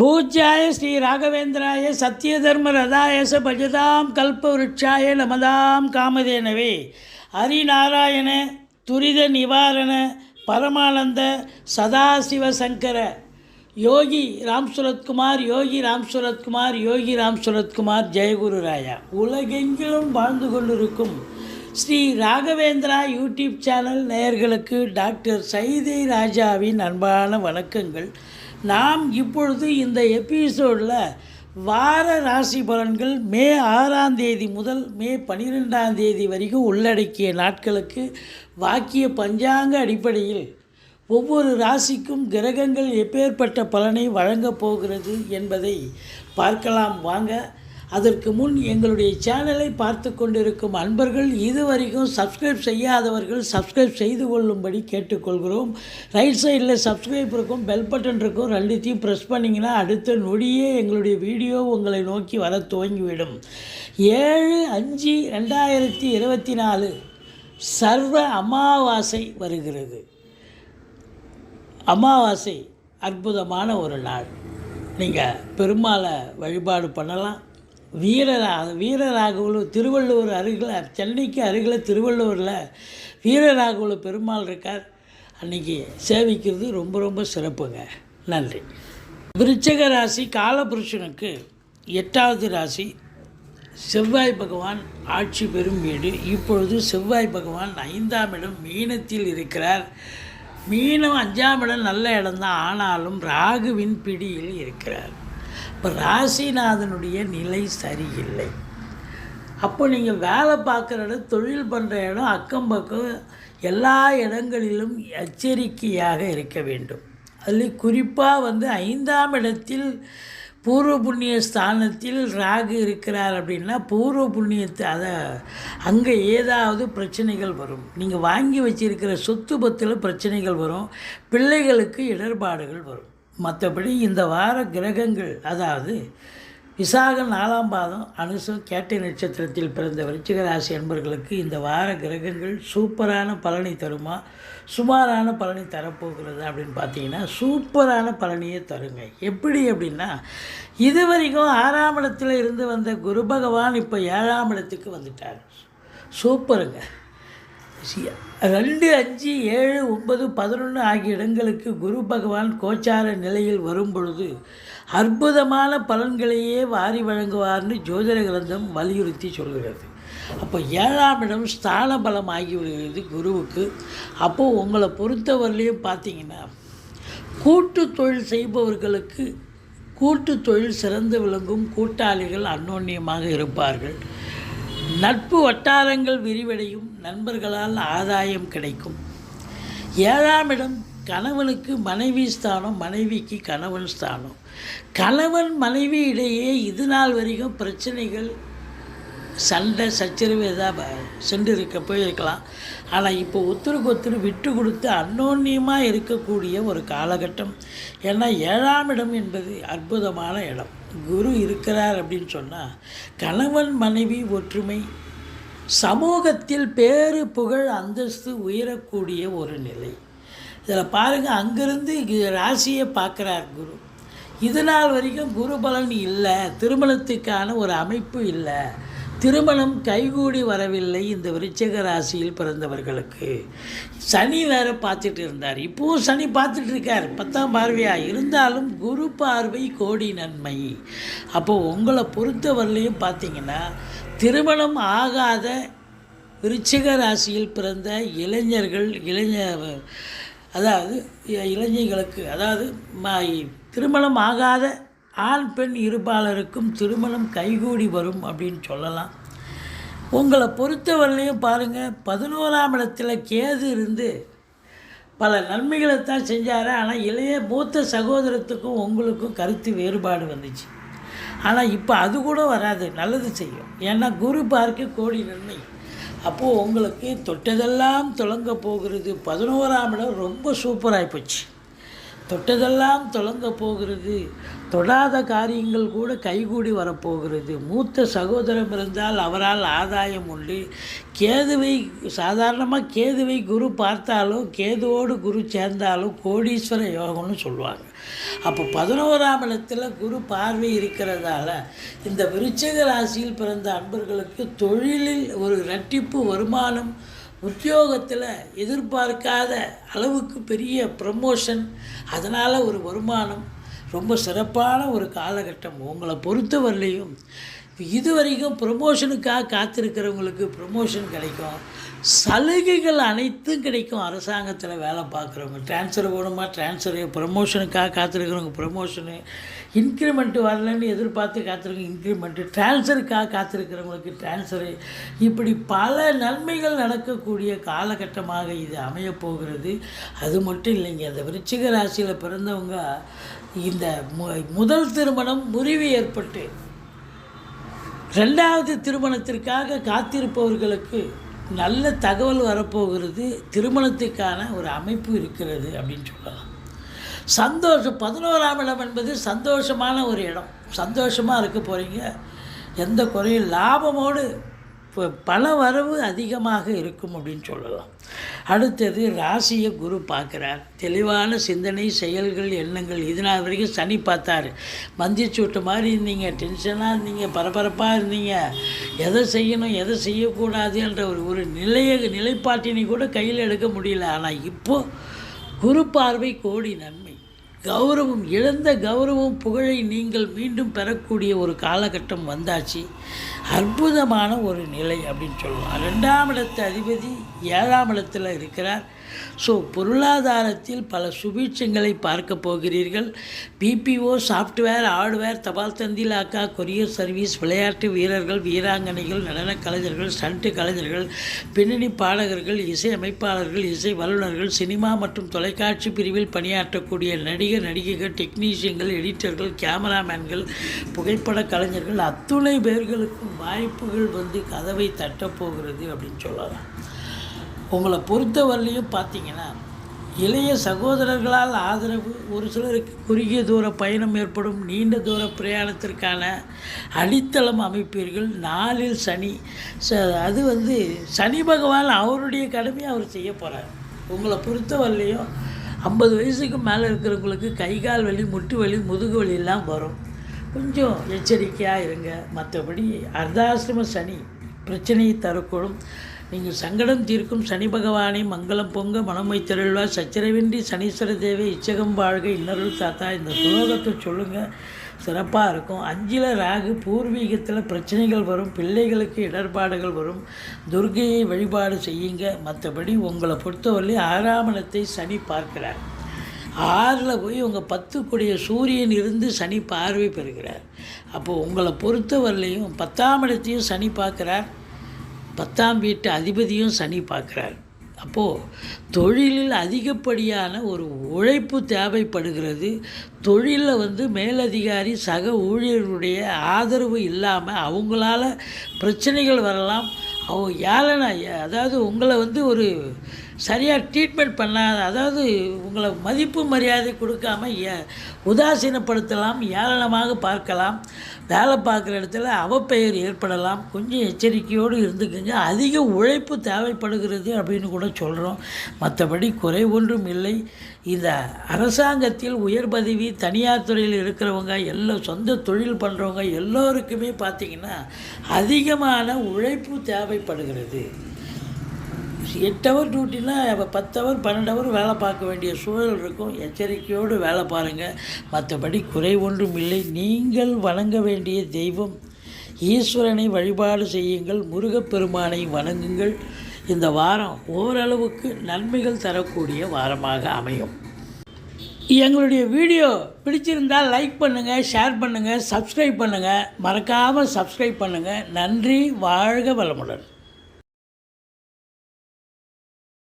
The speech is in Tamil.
பூஜ்யாய ஸ்ரீ ராகவேந்திராய சத்யதர்ம ரதாயச பஜதாம் கல்ப விருட்சாய நமதாம் காமதேனவே. ஹரிநாராயண துரித நிவாரண பரமானந்த சதாசிவ சங்கர யோகி ராம் சுரத்குமார் யோகி ராம் சுரத்குமார் யோகி ராம் சுரத்குமார் ஜெயகுரு ராயா. உலகெங்கிலும் வாழ்ந்து கொண்டிருக்கும் ஸ்ரீ ராகவேந்திரா யூடியூப் சேனல் நேயர்களுக்கு டாக்டர் சைதை ராஜாவின் அன்பான வணக்கங்கள். நாம் இப்பொழுது இந்த எபிசோடில் வார ராசி பலன்கள் மே ஆறாம் தேதி முதல் மே பன்னிரெண்டாம் தேதி வரைக்கும் உள்ளடக்கிய நாட்களுக்கு வாக்கிய பஞ்சாங்க அடிப்படையில் ஒவ்வொரு ராசிக்கும் கிரகங்கள் எப்பேற்பட்ட பலனை வழங்கப் போகிறது என்பதை பார்க்கலாம். வாங்க அதற்கு முன் எங்களுடைய சேனலை பார்த்து கொண்டிருக்கும் அன்பர்கள் இதுவரைக்கும் சப்ஸ்கிரைப் செய்யாதவர்கள் சப்ஸ்கிரைப் செய்து கொள்ளும்படி கேட்டுக்கொள்கிறோம். ரைட் சைடில் சப்ஸ்கிரைப் இருக்கும் பெல் பட்டன் இருக்கும் ரெண்டுத்தையும் ப்ரெஸ் பண்ணிங்கன்னா அடுத்த நொடியே எங்களுடைய வீடியோ உங்களை நோக்கி வர துவங்கிவிடும். ஏழு அஞ்சு ரெண்டாயிரத்தி இருபத்தி நாலு சர்வ அமாவாசை வருகிறது. அமாவாசை அற்புதமான ஒரு நாள். நீங்கள் பெருமாளை வழிபாடு பண்ணலாம். வீரரா வீரராகவலு திருவள்ளுவர் அருகில் சென்னைக்கு அருகில் திருவள்ளுவரில் வீரராகவலு பெருமாள் இருக்கார். அன்றைக்கி சேவிக்கிறது ரொம்ப ரொம்ப சிறப்புங்க. நன்றி. விருச்சக ராசி காலபுருஷனுக்கு எட்டாவது ராசி. செவ்வாய் பகவான் ஆட்சி பெறும் வீடு. இப்பொழுது செவ்வாய் பகவான் ஐந்தாம் இடம் மீனத்தில் இருக்கிறார். மீனம் அஞ்சாம் இடம் நல்ல இடம்தான். ஆனாலும் ராகுவின் பிடியில் இருக்கிறார். இப்போ ராசிநாதனுடைய நிலை சரியில்லை. அப்போ நீங்கள் வேலை பார்க்குற இடம் தொழில் பண்ணுற இடம் அக்கம் பக்கம் எல்லா இடங்களிலும் எச்சரிக்கையாக இருக்க வேண்டும். அதில் குறிப்பாக வந்து ஐந்தாம் இடத்தில் பூர்வ புண்ணிய ஸ்தானத்தில் ராகு இருக்கிறார் அப்படின்னா பூர்வ புண்ணியத்தை அதை அங்கே ஏதாவது பிரச்சனைகள் வரும். நீங்கள் வாங்கி வச்சிருக்கிற சொத்து பத்தில் பிரச்சனைகள் வரும். பிள்ளைகளுக்கு இடர்பாடுகள் வரும். மற்றபடி இந்த வார கிரகங்கள் அதாவது விசாக நாலாம் பாதம் அனுசம் கேட்டை நட்சத்திரத்தில் பிறந்த விருச்சிக ராசி அன்பர்களுக்கு இந்த வார கிரகங்கள் சூப்பரான பலனை தருமா? சுமாரான பலனை தரப்போகிறது அப்படின்னு பார்த்தீங்கன்னா சூப்பரான பலனையே தருங்க. எப்படி அப்படின்னா இது வரைக்கும் ஆறாம் இடத்துல இருந்து வந்த குரு பகவான் இப்போ ஏழாம் இடத்துக்கு வந்துட்டார். சூப்பருங்க. ரெண்டு அஞ்சு ஏழு ஒன்பது பதினொன்று ஆகிய இடங்களுக்கு குரு பகவான் கோச்சார நிலையில் வரும் பொழுது அற்புதமான பலன்களையே வாரி வழங்குவார்னு ஜோதிட கிரந்தம் வலியுறுத்தி சொல்கிறது. அப்போ ஏழாம் இடம் ஸ்தான பலம் ஆகிவிடுகிறது குருவுக்கு. அப்போது உங்களை பொறுத்தவரையிலையும் பார்த்தீங்கன்னா கூட்டு தொழில் செய்பவர்களுக்கு கூட்டு தொழில் சிறந்து விளங்கும் கூட்டாளிகள் அன்னோன்யமாக இருப்பார்கள். நட்பு வட்டாரங்கள் விரிவடையும் நண்பர்களால் ஆதாயம் கிடைக்கும். ஏழாம் இடம் கணவனுக்கு மனைவி ஸ்தானம் மனைவிக்கு கணவன் ஸ்தானம். கணவன் மனைவி இடையே இது நாள் வரைக்கும் பிரச்சனைகள் சண்டை சச்சரவு எதாவது சென்று இருக்க போயிருக்கலாம். ஆனால் இப்போ ஒத்துருக்கு ஒத்துரு விட்டு கொடுத்து அன்னோன்யமாக இருக்கக்கூடிய ஒரு காலகட்டம். ஏன்னா ஏழாம் இடம் என்பது அற்புதமான இடம். குரு இருக்கிறார் அப்படின்னு சொன்னால் கணவன் மனைவி ஒற்றுமை சமூகத்தில் பேரு புகழ் அந்தஸ்து உயரக்கூடிய ஒரு நிலை. இதில் பாருங்கள் அங்கேருந்து ராசியை பார்க்குறார் குரு. இது நாள் வரைக்கும் குரு பலன் இல்லை திருமணத்துக்கான ஒரு அமைப்பு இல்லை. திருமணம் கைகூடி வரவில்லை இந்த விருச்சிக ராசியில் பிறந்தவர்களுக்கு. சனி வேற பார்த்துட்டு இருந்தார். இப்போவும் சனி பார்த்துட்டு இருக்கார். பத்தாம் பார்வையா? இருந்தாலும் குரு பார்வை கோடி நன்மை. அப்போது உங்களை பொறுத்தவரையிலையும் பார்த்தீங்கன்னா திருமணம் ஆகாத விருச்சிக ராசியில் பிறந்த இளைஞர்கள் இளைஞ அதாவது இளைஞர்களுக்கு அதாவது திருமணம் ஆகாத ஆண் பெண் இருபாலருக்கும் திருமணம் கைகூடி வரும் அப்படின்னு சொல்லலாம். உங்களை பொறுத்தவரையிலையும் பாருங்கள் பதினோராம் இடத்துல கேது இருந்து பல நன்மைகளை தான் செஞ்சார். ஆனால் இளைய மூத்த சகோதரத்துக்கும் உங்களுக்கும் கருத்து வேறுபாடு வந்துச்சு. ஆனால் இப்போ அது கூட வராது. நல்லது செய்யும். ஏன்னா குரு பார்க்க கோடி நன்மை. அப்போது உங்களுக்கு தொட்டதெல்லாம் தொடங்க போகிறது. பதினோராம் இடம் ரொம்ப சூப்பராகி போச்சு. தொட்டதெல்லாம் தொடங்க போகிறது. தொடாத காரியங்கள் கூட கைகூடி வரப்போகிறது. மூத்த சகோதரம் இருந்தால் அவரால் ஆதாயம் உண்டு. கேதுவை சாதாரணமாக கேதுவை குரு பார்த்தாலும் கேதுவோடு குரு சேர்ந்தாலும் கோடீஸ்வர யோகம்னு சொல்லுவாங்க. அப்போ பதினோராம் இடத்துல குரு பார்வை இருக்கிறதால இந்த விருச்சக ராசியில் பிறந்த அன்பர்களுக்கு தொழிலில் ஒரு இரட்டிப்பு வருமானம் உத்தியோகத்தில் எதிர்பார்க்காத அளவுக்கு பெரிய ப்ரமோஷன் அதனால் ஒரு வருமானம் ரொம்ப சிறப்பான ஒரு காலகட்டம் உங்களை பொறுத்தவரையிலையும். இது வரைக்கும் ப்ரொமோஷனுக்காக காத்திருக்கிறவங்களுக்கு ப்ரொமோஷன் கிடைக்கும். சலுகைகள் அனைத்தும் கிடைக்கும். அரசாங்கத்தில் வேலை பார்க்குறவங்க. ட்ரான்ஸ்ஃபர் போகணுமா? டிரான்ஸ்ஃபரு ப்ரொமோஷனுக்காக காத்திருக்கிறவங்க ப்ரொமோஷனு இன்க்ரிமெண்ட்டு வரலன்னு எதிர்பார்த்து காத்திருக்க இன்க்ரிமெண்ட்டு ட்ரான்ஸ்ஃபருக்காக காத்திருக்கிறவங்களுக்கு ட்ரான்ஸ்ஃபரு இப்படி பல நன்மைகள் நடக்கக்கூடிய காலகட்டமாக இது அமையப்போகிறது அது மட்டும் இல்லைங்க அந்த விருச்சிக ராசியில் பிறந்தவங்க இந்த மு முதல் திருமணம் முறிவு ஏற்பட்டு ரெண்டாவது திருமணத்திற்காக காத்திருப்பவர்களுக்கு நல்ல தகவல் வரப்போகிறது. திருமணத்துக்கான ஒரு அமைப்பு இருக்கிறது அப்படின்னு சொல்லலாம். சந்தோஷம் பதினோராம் இடம் என்பது சந்தோஷமான ஒரு இடம். சந்தோஷமாக இருக்க போகிறீங்க எந்த குறையும் லாபமோடு இப்போ பல வரவு அதிகமாக இருக்கும் அப்படின்னு சொல்லலாம். அடுத்தது ராசியை குரு பார்க்குறார். தெளிவான சிந்தனை செயல்கள் எண்ணங்கள். இது நாள் வரைக்கும் சனி பார்த்தாரு. மந்திச்சூட்டு மாதிரி இருந்தீங்க. டென்ஷனாக இருந்தீங்க. பரபரப்பாக இருந்தீங்க. எதை செய்யணும் எதை செய்யக்கூடாது என்ற ஒரு ஒரு நிலைய நிலைப்பாட்டினை கூட கையில் எடுக்க முடியல. ஆனால் இப்போது குரு பார்வை கோடி நன்மை. கௌரவம் இழந்த கௌரவம் புகழை நீங்கள் மீண்டும் பெறக்கூடிய ஒரு காலகட்டம் வந்தாச்சு. அற்புதமான ஒரு நிலை அப்படின்னு சொல்லலாம். ரெண்டாம் இடத்து அதிபதி ஏழாம் இடத்தில் இருக்கிறார். ஸோ பொருளாதாரத்தில் பல சுபீட்சங்களை பார்க்க போகிறீர்கள். பிபிஓ சாஃப்ட்வேர் ஹார்ட்வேர் தபால் தந்திலாக்கா கொரியர் சர்வீஸ் விளையாட்டு வீரர்கள் வீராங்கனைகள் நடனக் கலைஞர்கள் ஸ்டண்ட் கலைஞர்கள் பின்னணி பாடகர்கள் இசை அமைப்பாளர்கள் இசை வல்லுநர்கள் சினிமா மற்றும் தொலைக்காட்சி பிரிவில் பணியாற்றக்கூடிய நடிகர் நடிகைகள் டெக்னீஷியன்கள் எடிட்டர்கள் கேமராமேன்கள் புகைப்பட கலைஞர்கள் அத்துணை பேர்களுக்கும் வாய்ப்புகள் வந்து கதவை தட்டப்போகிறது அப்படின்னு சொல்லலாம். உங்களை பொறுத்தவரையிலையும் பார்த்தீங்கன்னா இளைய சகோதரர்களால் ஆதரவு ஒரு சிலருக்கு குறுகிய தூர பயணம் ஏற்படும் நீண்ட தூர பிரயாணத்திற்கான அடித்தளம் அமைப்பீர்கள். நாளில் சனி ச அது வந்து சனி பகவான் அவருடைய கடமையை அவர் செய்ய போகிறார் உங்களை பொறுத்தவரையிலையும் ஐம்பது வயசுக்கு மேலே இருக்கிறவங்களுக்கு கை கால் வலி முட்டு வலி முதுகு வலியெல்லாம் வரும். கொஞ்சம் எச்சரிக்கையாக இருங்க. மற்றபடி அர்த்தாசிரம சனி பிரச்சனையை தரக்கூடும். நீங்கள் சங்கடம் தீர்க்கும் சனி பகவானை மங்களம் பொங்க மனம் திரள்வா சச்சரவின்றி சனீஸ்வர தேவை இச்சகம் வாழ்க இன்னருள் தாத்தா. இந்த ஸ்லோகத்தை சொல்லுங்கள் சிறப்பாக இருக்கும். அஞ்சில் ராகு பூர்வீகத்தில் பிரச்சனைகள் வரும் பிள்ளைகளுக்கு இடர்பாடுகள் வரும். துர்கையை வழிபாடு செய்யுங்க. மற்றபடி உங்களை பொறுத்தவரை ஆறாம் சனி பார்க்கிறார். ஆறில் போய் உங்கள் பத்துக்குடைய சூரியன் இருந்து சனி பார்வை பெறுகிறார். அப்போது உங்களை பொறுத்தவரையிலையும் பத்தாம் இடத்தையும் சனி பார்க்குறார். பத்தாம் வீட்டு அதிபதியும் சனி பார்க்குறார். அப்போது தொழிலில் அதிகப்படியான ஒரு உழைப்பு தேவைப்படுகிறது. தொழிலில் வந்து மேலதிகாரி சக ஊழியர்களுடைய ஆதரவு இல்லாமல் அவங்களால பிரச்சனைகள் வரலாம். அவங்க ஏழனை அதாவது உங்களை வந்து ஒரு சரியாக ட்ரீட்மெண்ட் பண்ணாத அதாவது உங்களை மதிப்பு மரியாதை கொடுக்காம ஏ உதாசீனப்படுத்தலாம் ஏளனமாக பார்க்கலாம். வேலை பார்க்குற இடத்துல அவப்பெயர் ஏற்படலாம். கொஞ்சம் எச்சரிக்கையோடு இருந்துக்குங்க. அதிக உழைப்பு தேவைப்படுகிறது அப்படின்னு கூட சொல்கிறோம் மற்றபடி குறை ஒன்றும் இல்லை. இந்த அரசாங்கத்தில் உயர் பதவி தனியார் துறையில் இருக்கிறவங்க எல்லாம் சொந்த தொழில் பண்ணுறவங்க எல்லோருக்குமே பார்த்திங்கன்னா அதிகமான உழைப்பு தேவைப்படுகிறது. எட்டு ஹவர் டியூட்டினா இப்போ பத்து ஹவர் பன்னெண்டு ஹவர் வேலை பார்க்க வேண்டிய சூழல் இருக்கும். எச்சரிக்கையோடு வேலை பாருங்கள் மற்றபடி குறை ஒன்றும் இல்லை. நீங்கள் வணங்க வேண்டிய தெய்வம். ஈஸ்வரனை வழிபாடு செய்யுங்கள். முருகப்பெருமானை வணங்குங்கள். இந்த வாரம் ஓரளவுக்கு நன்மைகள் தரக்கூடிய வாரமாக அமையும். எங்களுடைய வீடியோ பிடிச்சிருந்தால் லைக் பண்ணுங்கள் ஷேர் பண்ணுங்கள் சப்ஸ்கிரைப் பண்ணுங்கள் மறக்காமல் சப்ஸ்கிரைப் பண்ணுங்கள் நன்றி வாழ்க வளமுடன்.